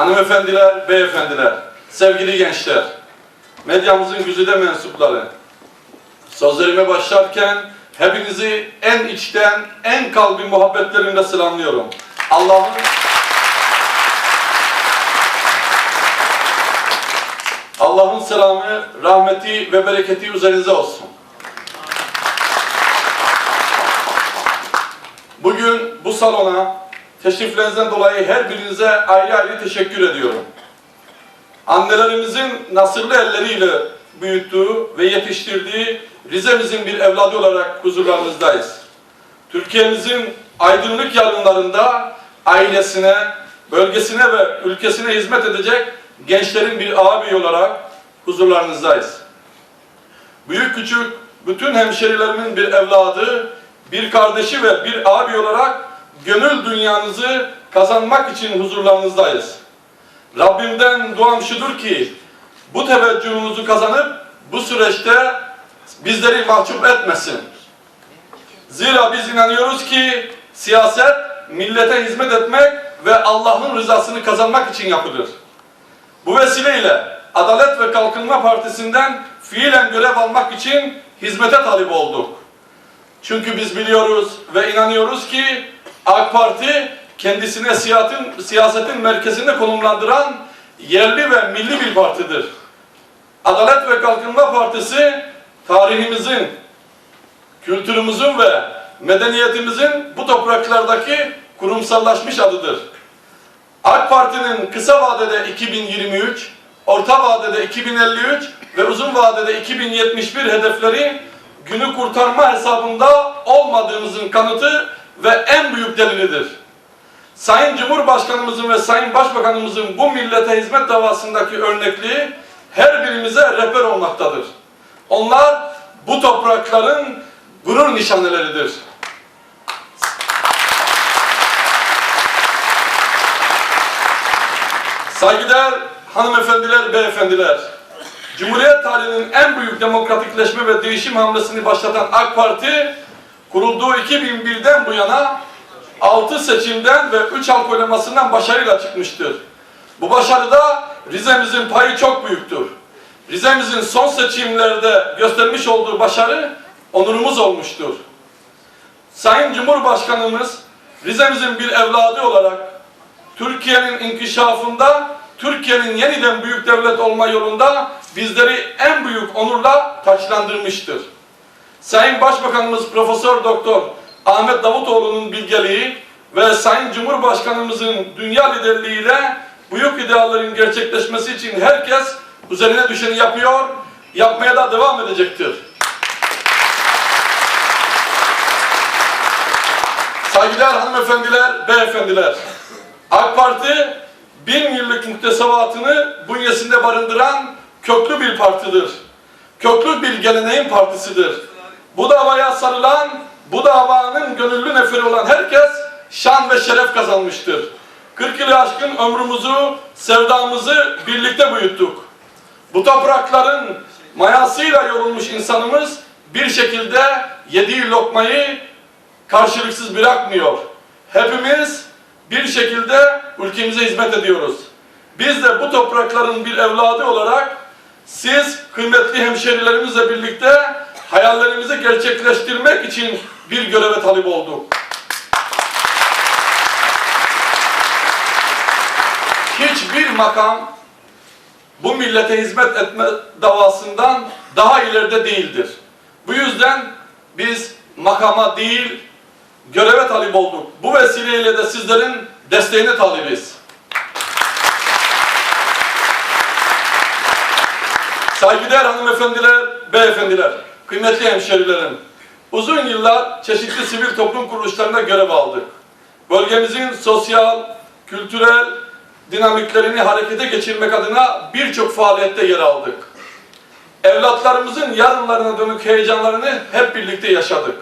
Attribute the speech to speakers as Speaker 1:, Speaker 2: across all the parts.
Speaker 1: hanımefendiler, beyefendiler, sevgili gençler, medyamızın güzide mensupları, sözlerime başlarken hepinizi en içten, en kalbi muhabbetlerimle selamlıyorum. Allah'ın Allah'ın selamı, rahmeti ve bereketi üzerinize olsun. Bugün bu salona teşriflerinizden dolayı her birinize ayrı ayrı teşekkür ediyorum. Annelerimizin nasırlı elleriyle büyüttüğü ve yetiştirdiği Rize'mizin bir evladı olarak huzurlarınızdayız. Türkiye'mizin aydınlık yarınlarında ailesine, bölgesine ve ülkesine hizmet edecek gençlerin bir ağabeyi olarak huzurlarınızdayız. Büyük küçük bütün hemşerilerimin bir evladı, bir kardeşi ve bir abi olarak gönül dünyanızı kazanmak için huzurlarınızdayız. Rabbimden duam şudur ki bu teveccühünüzü kazanıp bu süreçte bizleri mahcup etmesin. Zira biz inanıyoruz ki siyaset millete hizmet etmek ve Allah'ın rızasını kazanmak için yapılır. Bu vesileyle Adalet ve Kalkınma Partisi'nden fiilen görev almak için hizmete talip olduk. Çünkü biz biliyoruz ve inanıyoruz ki AK Parti kendisine siyasetin, siyasetin merkezinde konumlandıran yerli ve milli bir partidir. Adalet ve Kalkınma Partisi tarihimizin, kültürümüzün ve medeniyetimizin bu topraklardaki kurumsallaşmış adıdır. AK Parti'nin kısa vadede 2023, orta vadede 2053 ve uzun vadede 2071 hedefleri günü kurtarma hesabında olmadığımızın kanıtı ve en büyük delilidir. Sayın Cumhurbaşkanımızın ve Sayın Başbakanımızın bu millete hizmet davasındaki örnekliği her birimize rehber olmaktadır. Onlar bu toprakların gurur nişaneleridir. Saygıdeğer hanımefendiler, beyefendiler, Cumhuriyet tarihinin en büyük demokratikleşme ve değişim hamlesini başlatan AK Parti, kurulduğu 2001'den bu yana 6 seçimden ve 3 halk oylamasından başarıyla çıkmıştır. Bu başarıda Rize'mizin payı çok büyüktür. Rize'mizin son seçimlerde göstermiş olduğu başarı onurumuz olmuştur. Sayın Cumhurbaşkanımız Rize'mizin bir evladı olarak Türkiye'nin inkişafında, Türkiye'nin yeniden büyük devlet olma yolunda bizleri en büyük onurla taçlandırmıştır. Sayın Başbakanımız Profesör Doktor Ahmet Davutoğlu'nun bilgeliği ve Sayın Cumhurbaşkanımızın dünya liderliğiyle büyük ideallerin gerçekleşmesi için herkes üzerine düşeni yapıyor, yapmaya da devam edecektir. Saygıdeğer hanımefendiler, beyefendiler, AK Parti bin yıllık muktesebatını bünyesinde barındıran köklü bir partidir. Köklü bir geleneğin partisidir. Bu davaya sarılan, bu davanın gönüllü neferi olan herkes şan ve şeref kazanmıştır. 40 yılı aşkın ömrümüzü, sevdamızı birlikte büyüttük. Bu toprakların mayasıyla yorulmuş insanımız bir şekilde yediği lokmayı karşılıksız bırakmıyor. Hepimiz bir şekilde ülkemize hizmet ediyoruz. Biz de bu toprakların bir evladı olarak siz kıymetli hemşerilerimizle birlikte hayallerimizi gerçekleştirmek için bir göreve talip olduk. Hiçbir makam bu millete hizmet etme davasından daha ileride değildir. Bu yüzden biz makama değil, göreve talip olduk. Bu vesileyle de sizlerin desteğine talibiz. Saygıdeğer hanımefendiler, beyefendiler, kıymetli hemşerilerim, uzun yıllar çeşitli sivil toplum kuruluşlarında görev aldık. Bölgemizin sosyal, kültürel dinamiklerini harekete geçirmek adına birçok faaliyette yer aldık. Evlatlarımızın yarınlarına dönük heyecanlarını hep birlikte yaşadık.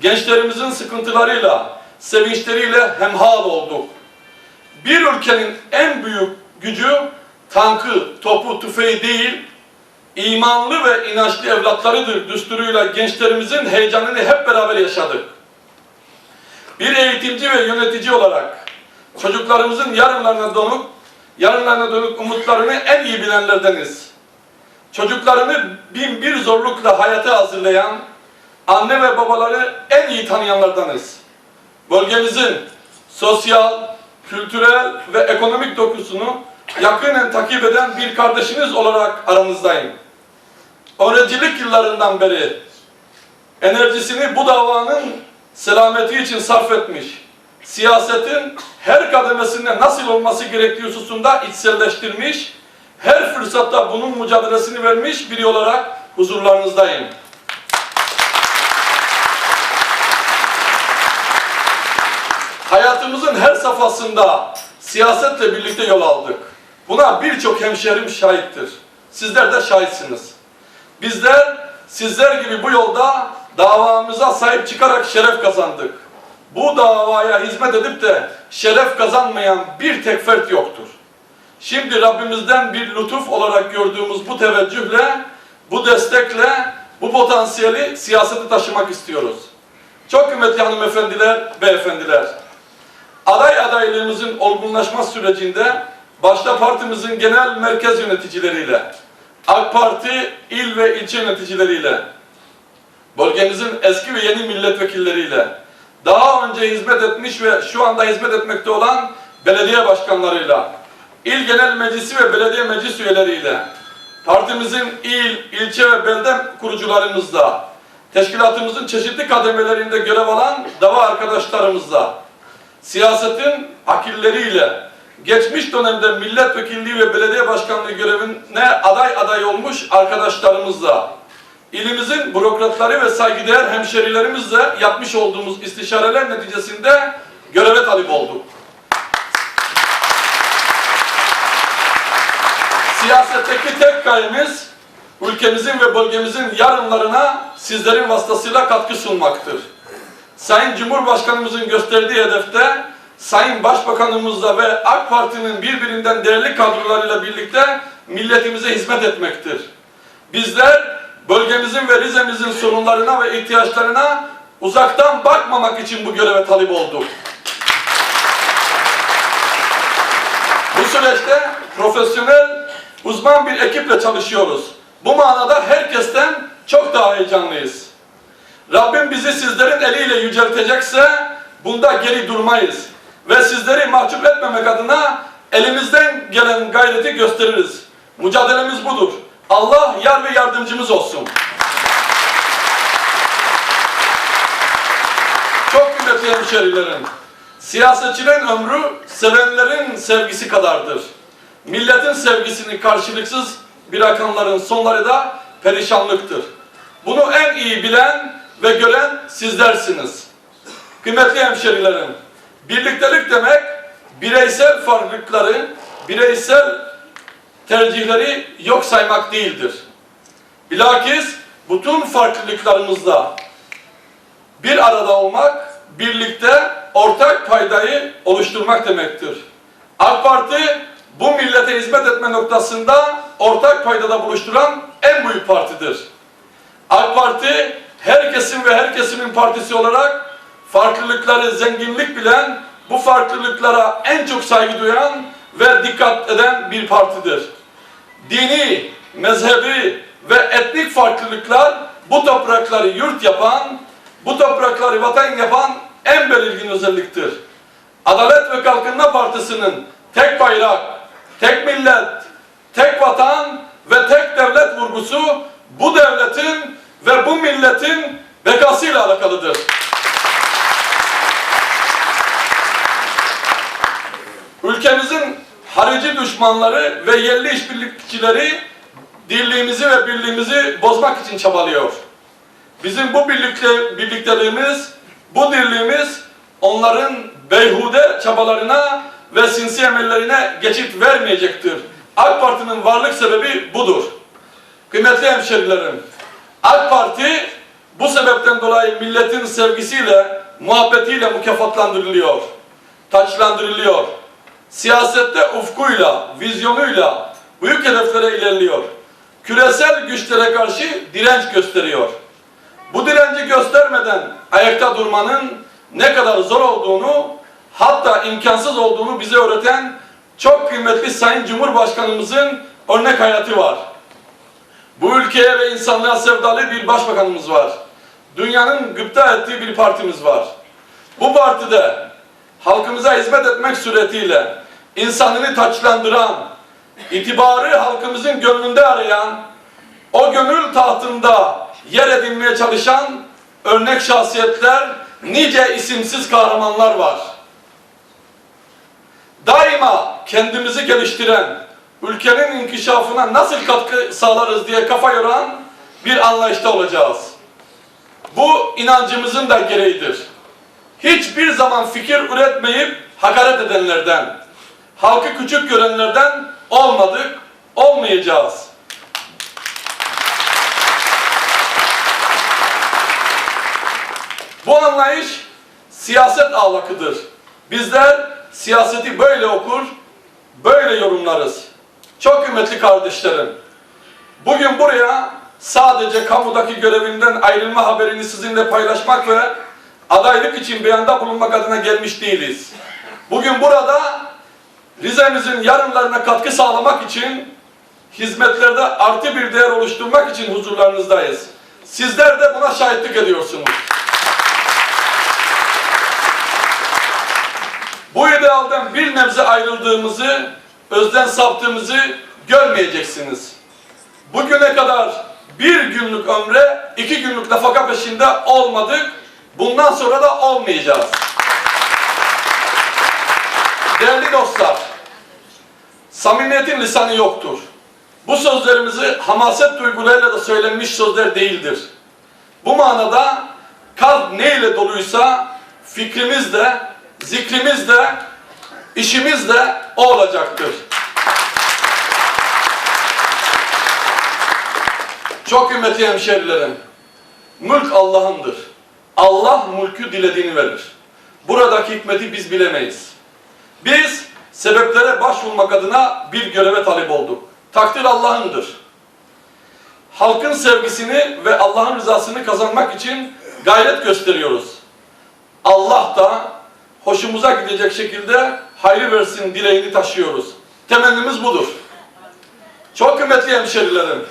Speaker 1: Gençlerimizin sıkıntılarıyla, sevinçleriyle hemhal olduk. Bir ülkenin en büyük gücü tankı, topu, tüfeği değil, imanlı ve inançlı evlatlarıdır düsturuyla gençlerimizin heyecanını hep beraber yaşadık. Bir eğitimci ve yönetici olarak çocuklarımızın yarınlarına dönük yarınlarına dönük umutlarını en iyi bilenlerdeniz. Çocuklarını bin bir zorlukla hayata hazırlayan, anne ve babaları en iyi tanıyanlardanız. Bölgemizin sosyal, kültürel ve ekonomik dokusunu yakinen takip eden bir kardeşiniz olarak aranızdayım. Öğrencilik yıllarından beri enerjisini bu davanın selameti için sarf etmiş, siyasetin her kademesinde nasıl olması gerektiği hususunda içselleştirmiş, her fırsatta bunun mücadelesini vermiş biri olarak huzurlarınızdayım. Hayatımızın her safhasında siyasetle birlikte yol aldık. Buna birçok hemşerim şahittir. Sizler de şahitsiniz. Bizler sizler gibi bu yolda davamıza sahip çıkarak şeref kazandık. Bu davaya hizmet edip de şeref kazanmayan bir tek fert yoktur. Şimdi Rabbimizden bir lütuf olarak gördüğümüz bu teveccühle, bu destekle, bu potansiyeli siyasete taşımak istiyoruz. Çok kıymetli hanımefendiler, beyefendiler. Aday adaylığımızın olgunlaşma sürecinde başta partimizin genel merkez yöneticileriyle, AK Parti il ve ilçe yöneticileriyle, bölgemizin eski ve yeni milletvekilleriyle, daha önce hizmet etmiş ve şu anda hizmet etmekte olan belediye başkanlarıyla, il genel meclisi ve belediye meclis üyeleriyle, partimizin il, ilçe ve belde kurucularımızla, teşkilatımızın çeşitli kademelerinde görev alan dava arkadaşlarımızla, siyasetin akilleriyle, geçmiş dönemde milletvekilliği ve belediye başkanlığı görevine aday aday olmuş arkadaşlarımızla, ilimizin bürokratları ve saygıdeğer hemşerilerimizle yapmış olduğumuz istişareler neticesinde göreve talip olduk. Siyasetteki tek gayemiz ülkemizin ve bölgemizin yarınlarına sizlerin vasıtasıyla katkı sunmaktır. Sayın Cumhurbaşkanımızın gösterdiği hedefte Sayın Başbakanımızla ve AK Parti'nin birbirinden değerli kadrolarıyla birlikte milletimize hizmet etmektir. Bizler bölgemizin ve Rize'mizin sorunlarına ve ihtiyaçlarına uzaktan bakmamak için bu göreve talip olduk. Bu süreçte profesyonel, uzman bir ekiple çalışıyoruz. Bu manada herkesten çok daha heyecanlıyız. Rabbim bizi sizlerin eliyle yüceltecekse bunda geri durmayız. Ve sizleri mahcup etmemek adına elimizden gelen gayreti gösteririz. Mücadelemiz budur. Allah yar ve yardımcımız olsun. Çok kıymetli hemşerilerim. Siyasetçilerin ömrü sevenlerin sevgisi kadardır. Milletin sevgisini karşılıksız bırakanların sonları da perişanlıktır. Bunu en iyi bilen ve gören sizlersiniz. Kıymetli hemşerilerim, birliktelik demek bireysel farklılıkları, bireysel tercihleri yok saymak değildir. Bilakis bütün farklılıklarımızla bir arada olmak, birlikte ortak paydayı oluşturmak demektir. AK Parti bu millete hizmet etme noktasında ortak paydada buluşturan en büyük partidir. AK Parti herkesin ve her kesimin partisi olarak farklılıkları zenginlik bilen, bu farklılıklara en çok saygı duyan ve dikkat eden bir partidir. Dini, mezhebi ve etnik farklılıklar bu toprakları yurt yapan, bu toprakları vatan yapan en belirgin özelliktir. Adalet ve Kalkınma Partisi'nin tek bayrak, tek millet, tek vatan ve tek devlet vurgusu bu devletin ve bu milletin bekasıyla alakalıdır. Ülkemizin harici düşmanları ve yerli işbirlikçileri dirliğimizi ve birliğimizi bozmak için çabalıyor. Bizim bu birlikte, birlikteliğimiz, bu dirliğimiz onların beyhude çabalarına ve sinsi emellerine geçit vermeyecektir. AK Parti'nin varlık sebebi budur. Kıymetli hemşerilerim, AK Parti bu sebepten dolayı milletin sevgisiyle, muhabbetiyle mükafatlandırılıyor, taçlandırılıyor. Siyasette ufkuyla, vizyonuyla büyük hedeflere ilerliyor. Küresel güçlere karşı direnç gösteriyor. Bu direnci göstermeden ayakta durmanın ne kadar zor olduğunu, hatta imkansız olduğunu bize öğreten çok kıymetli Sayın Cumhurbaşkanımızın örnek hayatı var. Bu ülkeye ve insanlığa sevdalı bir başbakanımız var. Dünyanın gıpta ettiği bir partimiz var. Bu partide halkımıza hizmet etmek suretiyle insanını taçlandıran, itibarı halkımızın gönlünde arayan, o gönül tahtında yer edinmeye çalışan örnek şahsiyetler, nice isimsiz kahramanlar var. Daima kendimizi geliştiren, ülkenin inkişafına nasıl katkı sağlarız diye kafa yoran bir anlayışta olacağız. Bu inancımızın da gereğidir. Hiçbir zaman fikir üretmeyip hakaret edenlerden, halkı küçük görenlerden olmadık, olmayacağız. Bu anlayış siyaset ahlakıdır. Bizler siyaseti böyle okur, böyle yorumlarız. Çok kıymetli kardeşlerim, bugün buraya sadece kamudaki görevinden ayrılma haberini sizinle paylaşmak ve adaylık için beyanda bulunmak adına gelmiş değiliz. Bugün burada Rize'mizin yarınlarına katkı sağlamak için hizmetlerde artı bir değer oluşturmak için huzurlarınızdayız. Sizler de buna şahitlik ediyorsunuz. Bu idealden bir nebze ayrıldığımızı, özden saptığımızı görmeyeceksiniz. Bugüne kadar bir günlük ömre, iki günlük nafaka peşinde olmadık. Bundan sonra da olmayacağız. Değerli dostlar, samimiyetin lisanı yoktur. Bu sözlerimizi hamaset duygularıyla da söylenmiş sözler değildir. Bu manada kalp ne ile doluysa fikrimiz de, zikrimiz de, işimiz de o olacaktır. Çok kıymetli hemşerilerim, mülk Allah'ındır. Allah mülkü dilediğini verir. Buradaki hikmeti biz bilemeyiz. Biz sebeplere başvurmak adına bir göreve talip olduk. Takdir Allah'ındır. Halkın sevgisini ve Allah'ın rızasını kazanmak için gayret gösteriyoruz. Allah da hoşumuza gidecek şekilde hayrı versin dileğini taşıyoruz. Temennimiz budur. Çok kıymetli hemşerilerim,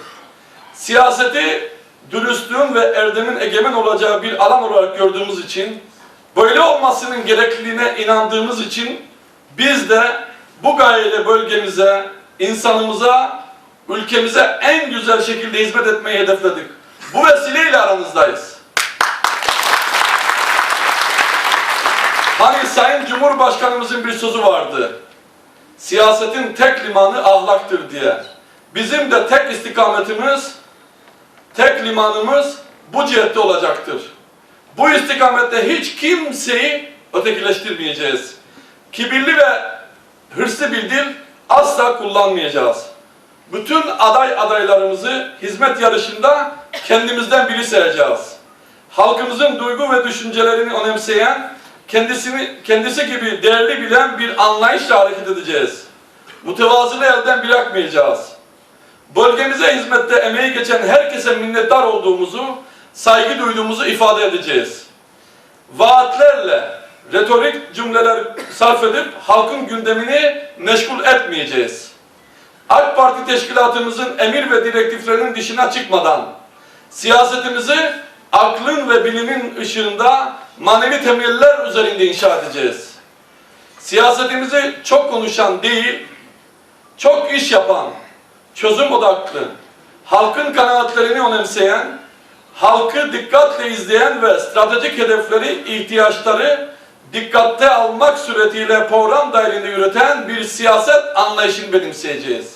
Speaker 1: siyaseti dürüstlüğün ve erdemin egemen olacağı bir alan olarak gördüğümüz için, böyle olmasının gerekliliğine inandığımız için biz de bu gayeyle bölgemize, insanımıza, ülkemize en güzel şekilde hizmet etmeyi hedefledik. Bu vesileyle aranızdayız. Hani Sayın Cumhurbaşkanımızın bir sözü vardı. Siyasetin tek limanı ahlaktır diye. Bizim de tek istikametimiz, tek limanımız bu cihette olacaktır. Bu istikamette hiç kimseyi ötekileştirmeyeceğiz. Kibirli ve hırslı bir dil asla kullanmayacağız. Bütün aday adaylarımızı hizmet yarışında kendimizden biri sayacağız. Halkımızın duygu ve düşüncelerini önemseyen, kendisini kendisi gibi değerli bilen bir anlayışla hareket edeceğiz. Mütevazılığı elden bırakmayacağız. Bölgemize hizmette emeği geçen herkese minnettar olduğumuzu, saygı duyduğumuzu ifade edeceğiz. Vaatlerle, retorik cümleler sarf edip halkın gündemini meşgul etmeyeceğiz. AK Parti teşkilatımızın emir ve direktiflerinin dışına çıkmadan siyasetimizi aklın ve bilimin ışığında manevi temeller üzerinde inşa edeceğiz. Siyasetimizi çok konuşan değil, çok iş yapan, çözüm odaklı, halkın kanaatlerini önemseyen, halkı dikkatle izleyen ve stratejik hedefleri, ihtiyaçları dikkatte almak suretiyle program dahilinde yürüten bir siyaset anlayışını benimseyeceğiz.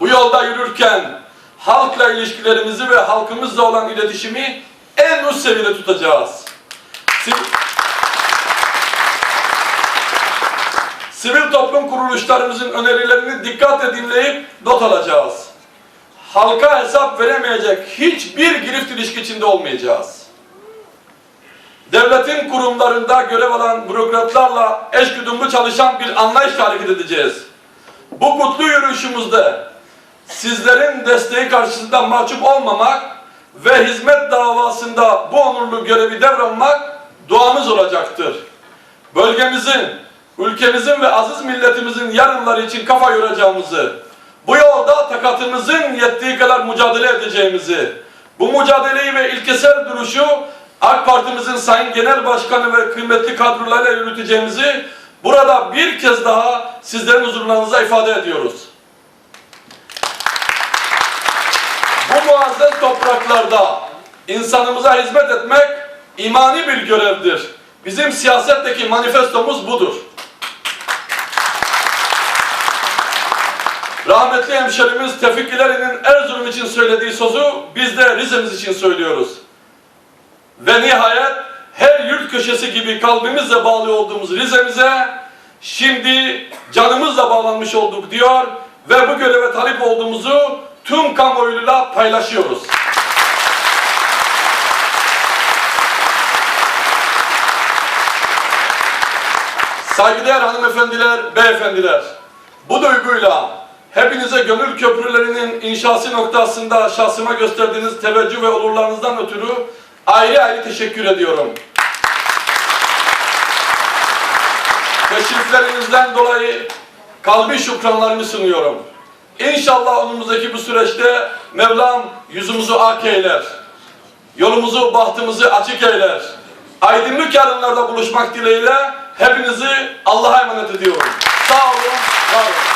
Speaker 1: Bu yolda yürürken halkla ilişkilerimizi ve halkımızla olan iletişimi en üst seviyede tutacağız. Siv- Sivil toplum kuruluşlarımızın önerilerini dikkatle dinleyip not alacağız. Halka hesap veremeyecek hiçbir girift ilişki içinde olmayacağız. Devletin kurumlarında görev alan bürokratlarla eşgüdümlü çalışan bir anlayışla hareket edeceğiz. Bu kutlu yürüyüşümüzde sizlerin desteği karşısında mahcup olmamak ve hizmet davasında bu onurlu görevi devralmak duamız olacaktır. Bölgemizin, ülkemizin ve aziz milletimizin yarınları için kafa yoracağımızı, bu yolda takatımızın yettiği kadar mücadele edeceğimizi, bu mücadeleyi ve ilkesel duruşu AK Parti'mizin Sayın Genel Başkanı ve kıymetli kadrolarıyla yürüteceğimizi burada bir kez daha sizlerin huzurlarınıza ifade ediyoruz. Bu muazzez topraklarda insanımıza hizmet etmek imani bir görevdir. Bizim siyasetteki manifestomuz budur. Rahmetli hemşerimiz Tevfik İleri'nin Erzurum için söylediği sözü biz de Rize'miz için söylüyoruz. Ve nihayet her yurt köşesi gibi kalbimizle bağlı olduğumuz Rize'mize şimdi canımızla bağlanmış olduk diyor ve bu göreve talip olduğumuzu tüm kamuoyuyla paylaşıyoruz. Saygıdeğer hanımefendiler, beyefendiler, bu duyguyla hepinize gönül köprülerinin inşası noktasında şahsıma gösterdiğiniz teveccüh ve olurlarınızdan ötürü ayrı ayrı teşekkür ediyorum. Teşriflerinizden dolayı kalbi şükranlarımı sunuyorum. İnşallah önümüzdeki bu süreçte Mevlam yüzümüzü ak eyler. Yolumuzu, bahtımızı açık eyler. Aydınlık yarınlarda buluşmak dileğiyle hepinizi Allah'a emanet ediyorum. Sağ olun, var olun.